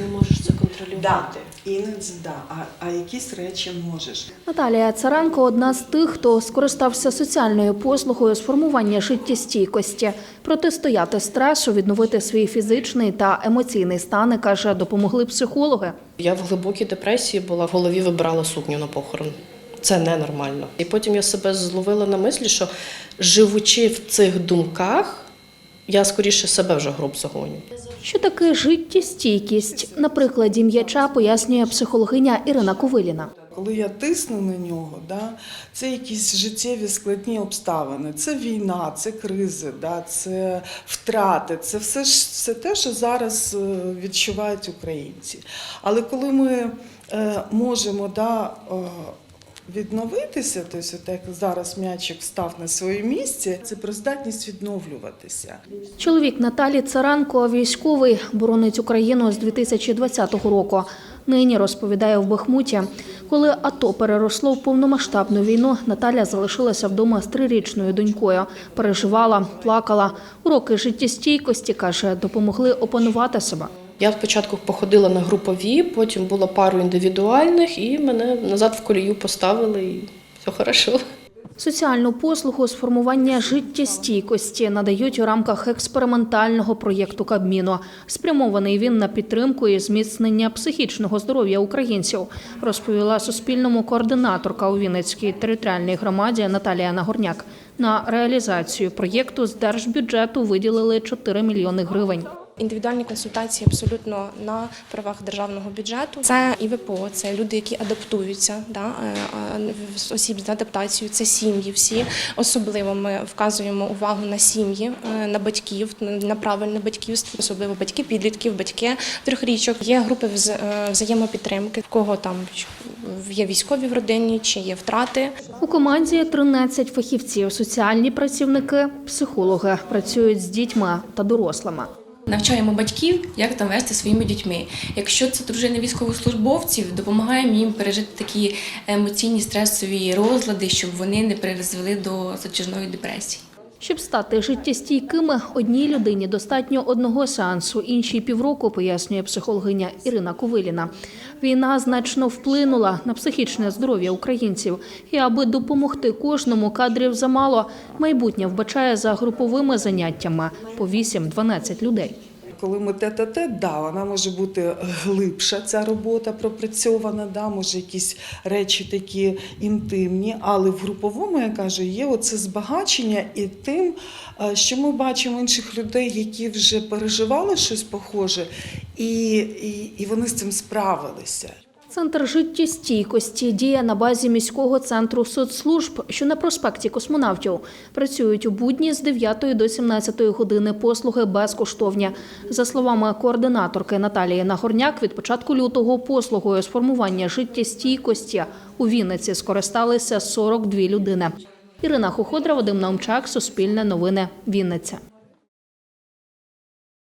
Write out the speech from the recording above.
не можеш це контролювати. Іноді да, а, а якісь речі можеш. Наталія Царенко одна з тих, хто скористався соціальною послугою з формування життєстійкості. Протистояти стресу, відновити свій фізичний та емоційний стани, каже, допомогли психологи. Я в глибокій депресії була, в голові вибирала сукню на похорон. Це ненормально. І потім я себе зловила на мислі, що живучи в цих думках, я скоріше себе вже гроб загоню. Що таке життєстійкість? На прикладі м'яча пояснює психологиня Ірина Ковиліна. Коли я тисну на нього, да, це якісь життєві складні обставини, це війна, це кризи, да, це втрати, це все ж все те, що зараз е, відчувають українці. Але коли ми е, можемо да, е, відновитися, тобто, от як зараз м'ячик став на своє місце, це про здатність відновлюватися. Чоловік Наталі Царенко, військовий, боронить Україну з 2020 року. Нині розповідає в Бахмуті. Коли АТО переросло в повномасштабну війну, Наталя залишилася вдома з трирічною донькою. Переживала, плакала. Уроки життєстійкості, каже, допомогли опанувати себе. Я спочатку походила на групові, потім було пару індивідуальних, і мене назад в колію поставили, і все хорошо. Соціальну послугу з формування життєстійкості надають у рамках експериментального проєкту Кабміну. Спрямований він на підтримку і зміцнення психічного здоров'я українців, розповіла Суспільному координаторка у Вінницькій територіальній громаді Наталія Нагорняк. На реалізацію проєкту з держбюджету виділили 4 мільйони гривень. Індивідуальні консультації абсолютно на правах державного бюджету. Це і ВПО, це люди, які адаптуються, да, е, осіб з адаптацією, це сім'ї. Всі особливо ми вказуємо увагу на сім'ї, е, на батьків, на правильне батьківство, особливо батьки підлітків, батьки трьохрічок. Є групи е, взаємопідтримки, в кого там є військові в родині, чи є втрати. У команді 13 фахівців, соціальні працівники, психологи працюють з дітьми та дорослими. Навчаємо батьків, як там вести своїми дітьми. Якщо це дружини військовослужбовців, допомагаємо їм пережити такі емоційні стресові розлади, щоб вони не призвели до затяжної депресії. Щоб стати життєстійкими, одній людині достатньо одного сеансу, іншій півроку, пояснює психологиня Ірина Ковиліна. Війна значно вплинула на психічне здоров'я українців. І аби допомогти кожному, кадрів замало. Майбутнє вбачає за груповими заняттями по 8-12 людей. Коли ми тет-а-тет, да, вона може бути глибша, ця робота пропрацьована, да, може якісь речі такі інтимні, але в груповому, я кажу, є оце збагачення і тим, е, що ми бачимо інших людей, які вже переживали щось похоже, і, і, і вони з цим справилися. Центр життєстійкості діє на базі міського центру соцслужб, що на проспекті космонавтів. Працюють у будні з 9 до 17 години послуги безкоштовні. За словами координаторки Наталії Нагорняк, від початку лютого послугою з формування життєстійкості у Вінниці скористалися 42 людини. Ірина Хуходра, Вадим Наумчак, Суспільне новини, Вінниця.